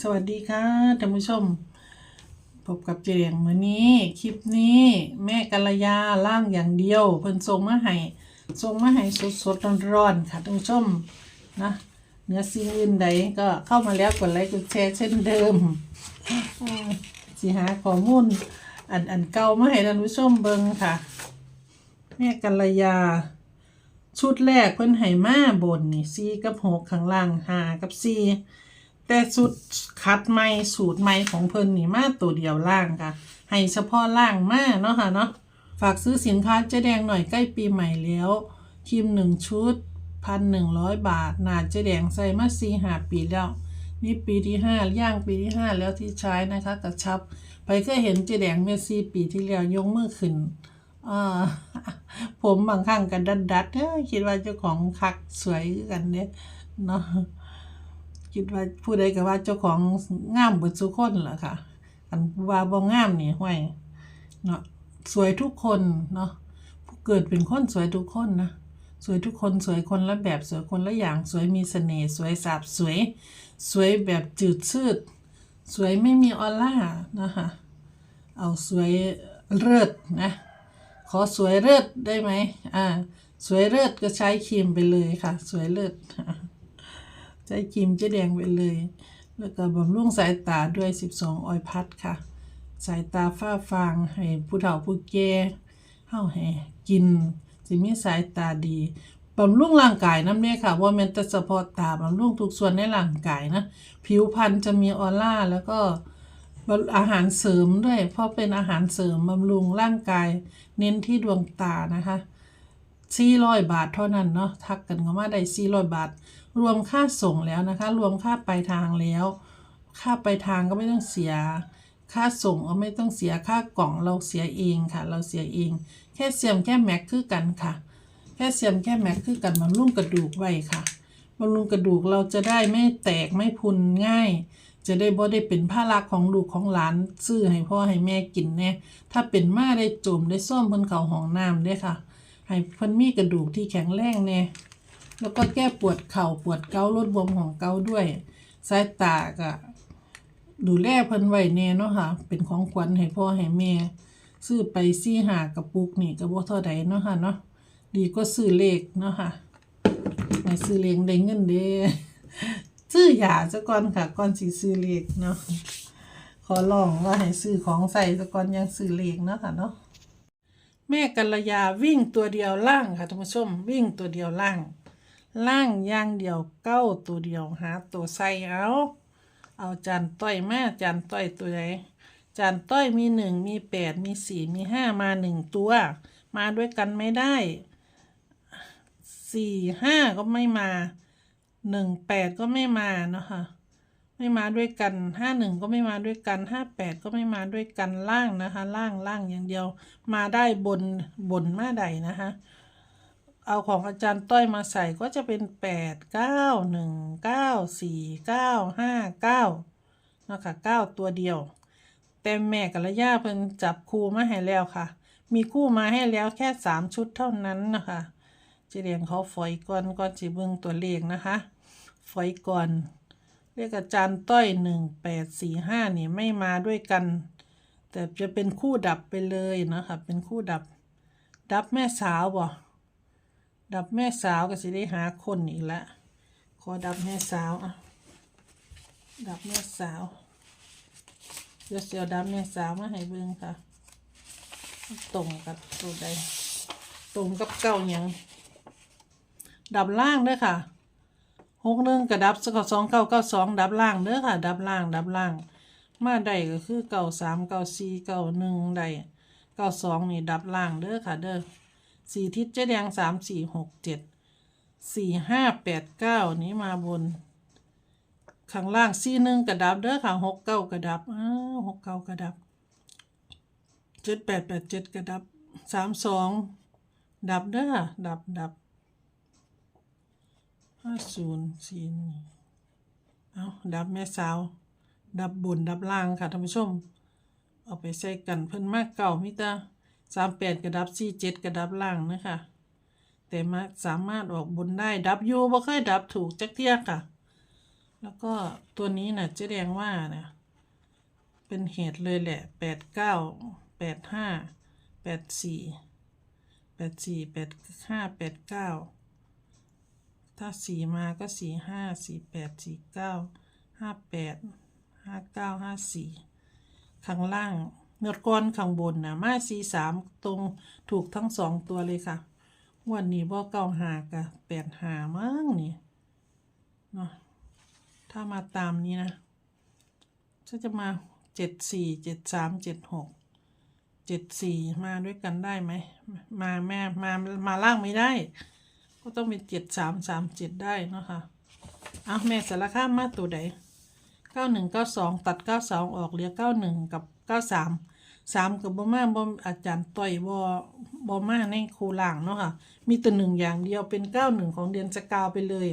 สวัสดีค่ะท่านผู้ชม พบกับเจเรียงมื้อนี้ คลิปนี้ แม่กัลยาล่างอย่างเดียวเพิ่นส่งมาให้ส่งมาให้สดๆร้อนๆค่ะท่านผู้ชมนะเนื้อสิ่งอื่นใดก็เข้ามาแล้วกดไลค์กดแชร์เช่นเดิมสิหาข้อมูลอันอันเก่ามาให้ท่านผู้ชมเบิ่งค่ะ แม่กัลยา ชุดแรกเพิ่นให้มาบนนี่สีกับหกข้างล่างหากับสี แต่สุดคัดใหม่สูตรใหม่ของเพิ่นนี่มาตัวเดียวล่างค่ะ ให้เฉพาะล่างมาเนาะค่ะเนาะฝากซื้อสินค้าเจ๊แดงหน่อยใกล้ปีใหม่แล้วครีมหนึ่งชุดพันหนึ่งร้อยบาท หนาเจ๊แดงใส่มาสี่หาปีแล้ว นี่ปีที่ห้าย่างปีที่ห้าแล้วที่ใช้นะคะกระชับไปก็เห็นเจ๊แดงเมื่อสี่ปีที่แล้วยกมือขึ้นผมบางครั้งกันดัดดัดๆเอ้ยคิดว่าเจ้าของคักสวยกันเนี่ยเนาะ คิดว่าผู้ใดก็ว่าเจ้าของงามเบิดสุคนแหละค่ะอันว่าบ่งามนี่ห้วยเนาะสวยทุกคนเนาะผู้เกิดเป็นคนสวยทุกคนนะสวยทุกคนสวยคนละแบบสวยคนละอย่างสวยมีเสน่ห์สวยสาบสวย สวยแบบจืดชืด สวยไม่มีออร่านะคะเอาสวยเลิศนะขอสวยเลิศได้ไหมอ่าสวยเลิศก็ใช้ครีมไปเลยค่ะ สวยเลิศ ใช้ครีมเจ๊แดงไปเลย แล้วก็บำรุงสายตาด้วย 12 ออยพัดค่ะ สายตาฝ้าฟางให้ผู้เฒ่าผู้แก่เฮาให้กินสิมีสายตาดีบำรุงร่างกายน้ำเนี่ยค่ะว่ามันแต่เฉพาะตาบำรุงทุกส่วนในร่างกายนะ ผิวพรรณจะมีออร่าแล้วก็อาหารเสริมด้วย เพราะเป็นอาหารเสริมบำรุงร่างกาย เน้นที่ดวงตานะคะ400 บาทเท่านั้นเนาะทักกันเข้ามาได้400 บาท รวมค่าส่งแล้วนะคะ รวมค่าปลายทางแล้ว ค่าปลายทางก็ไม่ต้องเสีย ค่าส่งก็ไม่ต้องเสียค่ากล่องเราเสียเองค่ะ เราเสียเอง แค่เสียมแค่แม็กคือกันค่ะ แค่เสียมแค่แม็กคือกันบำรุงกระดูกไว้ค่ะบำรุงกระดูกเราจะได้ไม่แตกไม่พุนง่าย จะได้บ่ได้เป็นภาระของลูกของหลานซื้อให้พ่อให้แม่กินแน่ถ้าเป็นมาได้จมได้ส้มเพิ่นเขาห้องน้ำเด้ค่ะให้เพิ่นมีกระดูกที่แข็งแรงแน่ แล้วก็แก้ปวดเข่าปวดเกาลดบวมของเกาด้วยสายตาก็ดูแลเพิ่นไว้แน่เนาะค่ะ เป็นของขวัญให้พ่อให้แม่ซื้อไปซี่หากระปุกนี่ก็บ่เท่าใดเนาะค่ะเนาะดีก็ซื้อเลขเนาะค่ะให้ซื้อเลขได้เงินเด้ซื้อยาซะก่อนค่ะก่อนสิซื้อเลขเนาะขอร้องว่าให้ซื้อของใส่ซะก่อนยังซื้อเลขเนาะค่ะเนาะแม่กัลยาวิ่งตัวเดียวล่างค่ะท่านผู้ชมวิ่งตัวเดียวล่าง ล่างอย่างเดียวเก้าตัวเดียวหาตัวใส่เอาเอาจานต้อยมาจานต้อยตัวไหนจานต้อยมีหนึ่งมีแปดมีสี่มีห้ามาหนึ่งตัว มาด้วยกันไม่ได้สี่ห้าก็ไม่มาหนึ่งแปดก็ไม่มาเนาะค่ะไม่มาด้วยกันห้าหนึ่งก็ไม่มาด้วยกันห้าแปดก็ไม่มาด้วยกันล่างนะคะ ล่างล่างอย่างเดียว มาได้บนบนมาใดนะคะ เอาของอาจารย์ต้อยมาใส่ก็จะเป็นแปดเก้าหนึ่งเก้าสี่เก้าห้าเก้านะคะเก้าตัวเดียว แต่แม่กับละย่าเพิ่นจับคู่มาให้แล้วค่ะ มีคู่มาให้แล้วแค่สามชุดเท่านั้นนะคะเจเรียงเขาฝอยก่อนก่อนสิเบิ่งตัวเลขนะคะฝอยก่อนเลขอาจารย์ต้อยหนึ่งแปดสี่ห้านี่ไม่มาด้วยกัน แต่จะเป็นคู่ดับไปเลยนะคะเป็นคู่ดับ ดับแม่สาวบ่ ดับแม่สาวก็สิได้หาคนอีกละขอดับแม่สาวอะดับแม่สาวเดี๋ยวเสียวดับแม่สาวมาให้เบิ่งค่ะตรงกับตัวใดตรงกับเก้าหยังดับล่างเด้อค่ะหกหนึ่งกับดับสกอสองเก้าเก้าสองดับล่างเด้อค่ะ ดับล่าง ดับล่าง มาได้ก็คือเก้าสามเก้าสี่เก้าหนึ่งได้เก้าสองนี่ดับล่างเด้อค่ะเด้อ สี่ทิศเจ๊แดงสามสี่หกเจ็ดสี่ห้าแปดเก้านี้มาบน ข้างล่างสี่หนึ่งกระดับเด้อค่ะหกเก้ากระดับอ้าวหกเก้ากระดับเจ็ดแปดแปดเจ็ดกระดับสามสองดับเด้อค่ะดับดับห้าศูนย์สี่นึ่เอาดับแม่สาว ดับบนดับล่างค่ะท่านผู้ชม เอาไปใส่กันเพิ่นมากเก่ามิตา สามแปดกระดับสี่เจ็ดกระดับล่างนะคะแต่มาสามารถออกบนได้ดับยูบ่เคยดับถูกจักเที่ยค่ะ แล้วก็ตัวนี้น่ะเจ๊แดงว่านะเป็นเหตุเลยแหละแปดเก้าแปดห้าแปดสี่แปดสี่แปดห้าแปดเก้าถ้าสี่มาก็สี่ห้าสี่แปดสี่เก้าห้าแปดห้าเก้าห้าสี่ข้างล่าง เนื้อก้อนข้างบนนะมาสี่สามตรงถูกทั้งสองตัวเลยค่ะวันนี้บ่เก้าหากะแปดหามั้งนี่เนาะถ้ามาตามนี้นะก็จะมาเจ็ดสี่เจ็ดสามเจ็ดหกเจ็ดสี่มาด้วยกันได้ไหมมาแม่มามาล่างไม่ได้ ก็ต้องเป็นเจ็ดสามสามเจ็ดได้นะคะเอาแม่สารข้ามมาตัวใดเก้าหนึ่งเก้าสองตัดเก้าสองออกเหลือเก้าหนึ่งกับเก้าสาม สามกับบ่มาบ่อาจารย์ต่อยบ่บ่มาในครูล่างเนาะค่ะ มีตัวหนึ่งอย่างเดียวเป็นเก้าหนึ่งของเดือนสกาวไปเลย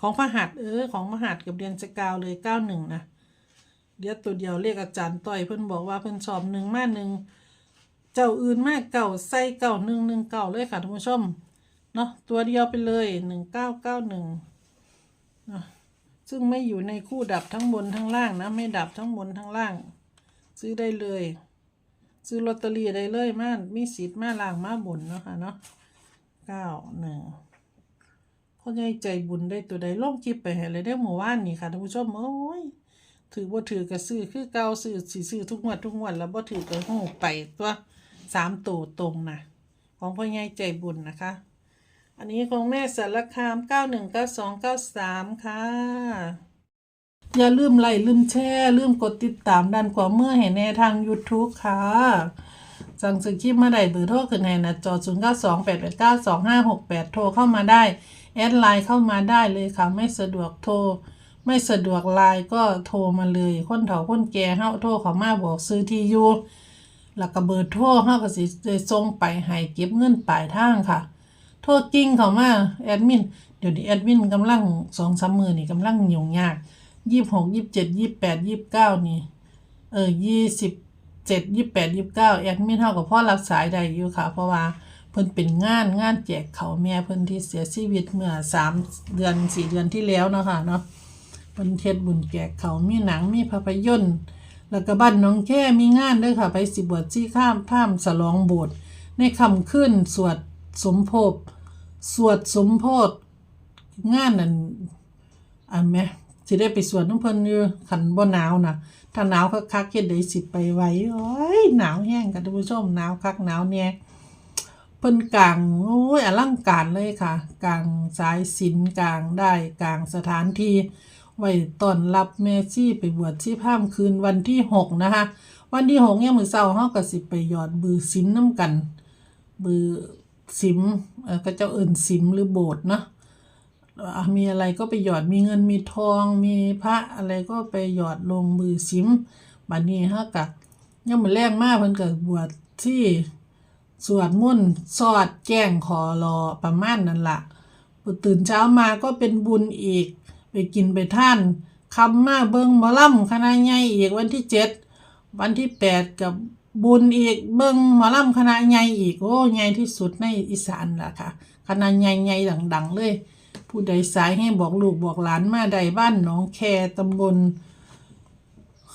ของพระหัตถ์เออของพระหัตถ์กับเดือนสกาวเลยเก้าหนึ่งนะเดี๋ยวตัวเดียวเรียกอาจารย์ต่อยเพิ่นบอกว่าเพิ่นสอบหนึ่งมาหนึ่งเจ้าอื่นมากเก่าใส่เก่าหนึ่งหนึ่งเก่าเลยค่ะท่านผู้ชมเนาะตัวเดียวไปเลยหนึ่งเก้าเก้าหนึ่งซึ่งไม่อยู่ในคู่ดับทั้งบนทั้งล่างนะ ไม่ดับทั้งบนทั้งล่าง ซื้อได้เลย ซื้อลอตเตอรี่ได้เลยมามีสิทธิ์มาล่างมาบนเนาะค่ะเนาะเก้าหนึ่งพ่อใหญ่ใจบุญได้ตัวใดล่องคลิปไปให้เลยได้หมู่บ้านนี่ค่ะท่านผู้ชมโอ้ยถือบ่ถือกระซื้อคือเก่าซื้อสิซื้อทุกงวดทุกงวดแล้วบ่ถือกระหูไปตัวสามตัวตรงนะของพ่อใหญ่ใจบุญนะคะ อันนี้ของแม่สารคามเก้าหนึ่งเก้าสองเก้าสามค่ะ อย่าลืมไลค์ลืมแชร์ลืมกดติดตามดันกว่าเมื่อเห็นในทาง YouTube ค่ะสั่งซื้อคลิปมาได้เบอร์โทรขึ้นให้หนะจอ0 9 2 8 8 9 2 5 6 8 โทรเข้ามาได้ แอดไลน์เข้ามาได้เลยค่ะ ไม่สะดวกโทร ไม่สะดวกไลน์ก็โทรมาเลย คนเฒ่าคนแก่เฮาโทรเขามาบอกซื้อที่อยู่แล้วก็เบอร์โทรเฮาก็สิได้ส่งไปให้เก็บเงินปลายทางค่ะ โทรจริงเขามาแอดมิน เดี๋ยวนี้แอดมินกำลังสองสามมือนี่กำลังยุ่งยาก ยี่หกยี่เจ็ดยี่แปดยี่เก้านี่ เออยี่สิบเจ็ดยี่แปดยี่เก้าแอดมินเท่ากับพ่อรับสายได้อยู่ค่ะ เพราะว่าเพิ่นเป็นงานงานแจกเขาแม่เพิ่นที่เสียชีวิตเมื่อสามเดือนสี่เดือนที่แล้วเนาะค่ะเนาะเพิ่นเทศบุญแจกเขามีหนังมีภาพยนตร์ แล้วก็บ้านน้องแค่มีงานด้วยค่ะ ไปสิบวชที่ข้ามข้ามสลองโบสถ์ในคำขึ้นสวดสมโภพสวดสมโพธงานนั่นอันแม่ สิได้ไปสวนน้ำเพิ่นอยู่ขันบ่หนาวนะถ้าหนาวคักๆเฮ็ดได้สิไปไว้โอ้ยหนาวแห้งค่ะท่านผู้ชมหนาวคักหนาวแน่เพิ่นกลางโอ้ยอลังการเลยค่ะกลางสายสิญจนกลางได้กลางสถานที่ไว้ต้อนรับแม่ชีไปบวชที่พามคืนวันที่หกนะคะ วันที่หกเนี่ยมือเช้าเฮาก็สิไปหยอดบือสิมน้ำกัน บือสิมเออก็เจ้าเอิ้นสิมหรือโบสถ์เนาะ มีอะไรก็ไปหยอดมีเงินมีทอง มีพระอะไรก็ไปหยอดลงมือซิมบัดนี้ฮะกะยังมือแรงมากเพิ่นก็บบวชที่สวดมนต์สอดแจ้งขอรอประมาณนั้นละตื่นเช้ามาก็เป็นบุญอีก ไปกินไปท่านคำมาเบิงมอล่ำคณะใหญ่อีกวันที่เจ็ดวันที่แปดกับบุญอีกเบิงมอล่ำคณะใหญ่อีกโอ้ใหญ่ที่สุดในอีสานล่ะค่ะคณะใหญ่ๆดัง ๆ เลย ผู้ใดสายให้บอกลูกบอกหลานมาใดบ้านหนองแคตำบล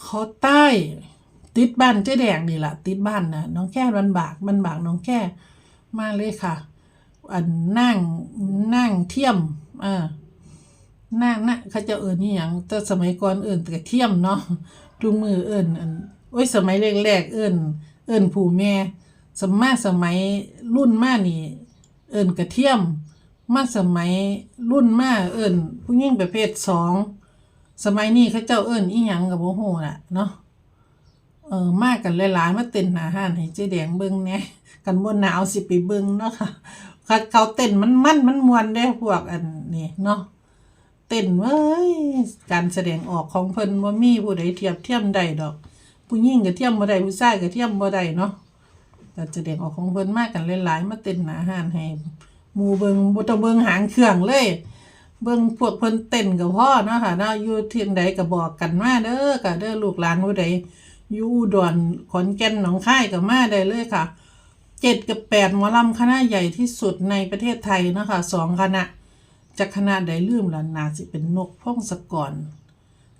เขาใต้ ติดบ้านเจ๊แดงนี่แหละติดบ้านนะน้องแค่บันบากบันบากน้องแค่มาเลยค่ะ อันนั่งนั่งเทียมอ่านั่งนะเขาจะเอิญนี่อย่างแต่สมัยก่อนเอิญแต่เทียมเนาะทุกมือเอิญอันโอ้ยสมัยแรกๆเอิญเอิญผู้แม่สมัยสมัยรุ่นมานี่ เอิญกระเทียม มาสมัยรุ่นมาเอิญผู้หญิงประเภทสองสมัยนี้เขาเจ้าเอิญอีหยังกับโมโหน่ะเนาะเออมากกันหลายๆมาเต้นหนาหานให้เจ๊แดงเบิ่งแน่กันบ่หนาวสิไปเบิ่งเนาะค่ะเขาเต้นมันมันมันมวนได้พวกอันนี้เนาะเต้นเว้ยการแสดงออกของเพิ่นบ่มีผู้ใดเทียบเทียมได้ดอก ผู้หญิงก็เทียมบ่ได้ผู้ชายก็เทียมบ่ได้เนาะแต่แสดงออกของเพิ่นมากกันหลายๆมาเต้นหนาหานให้ หมู่เบิงบ่ต้องเบิงหางเครื่องเลย เบิงพวกเพิ่นเต้นก็พอเนาะค่ะเนาะอยู่ที่ใดก็บอกกันมาเด้อก็เด้อลูกหลานผู้ใดอยู่อุดรขอนแก่นหนองคายก็มาได้เลยค่ะเจ็ดกับแปดหมอลำคณะใหญ่ที่สุดในประเทศไทยเนาะค่ะสองคณะจักขนาดใดลืมแล้วนาสิเป็นนกพงศกร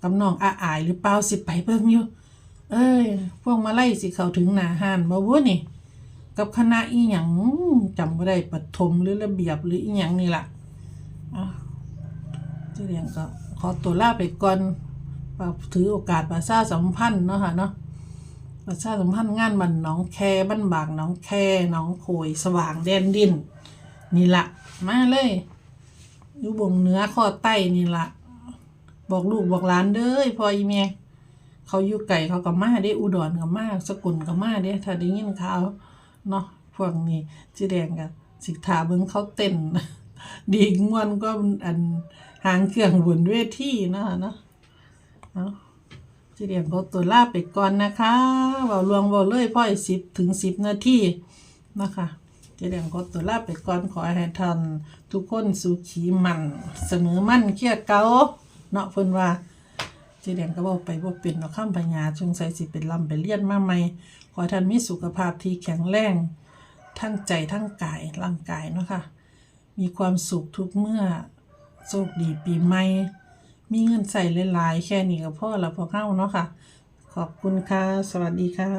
กับน้องอาอายหรือเปล่าสิไปเบิ่งอยู่ เอ้ย พวกมาไล่สิเข้าถึงหน้าห้านบ่บ่นี่ กับคณะอีหยัง จำบ่ได้ปฐมหรือระเบียบหรืออีหยังนี่ล่ะอะเจะเรียงก็ขอตัวลาไปก่อนถือโอกาสประชาสัมพันธ์เนาะค่ะเนาะประชาสัมพันธ์งานมันหนองแคบ้านบากหนองแคหนองโขยสว่างแดนดิน นี่ละมาเลยอยู่บงเหนือข้อใต้นี่ละบอกลูกบอกหลานเด้อพ่ออีเมียเขาอยู่ไก่เขาก็มาได้อุดรก็มาสกุลก็มาเด้ถ้าได้ยินข่าวเนาะ พวกนี้จีแดงกันสิทาเบิ่งเขาเต้นดีงวนก็อันหางเครื่องบนเวทีเนาะเนาะเจีแดงก็ตัวลาไปก่อนนะคะเบาลวงเบาเลยพ่อยสิบถึงสิบนาทีนะคะเจเดียงก็ตัวลาไปก่อนขอให้ท่านทุกคนสุขีมันเสมอมั่นเคียเกาเนาะเพิ่นว่าเจเดียงก็บอกไปว่าเป็นเนาะข้ามปัญญาชงใส่สิเป็นลำไปเลียนมาใหม่ขอท่านมีสุขภาพที่แข็งแรง ทั้งใจทั้งกายร่างกายเนาะค่ะมีความสุขทุกเมื่อโชคดีปีใหม่ มีเงินใส่หลายๆแค่นี้ก็พอละพอเข้าเนาะค่ะ ขอบคุณค่ะ สวัสดีค่ะ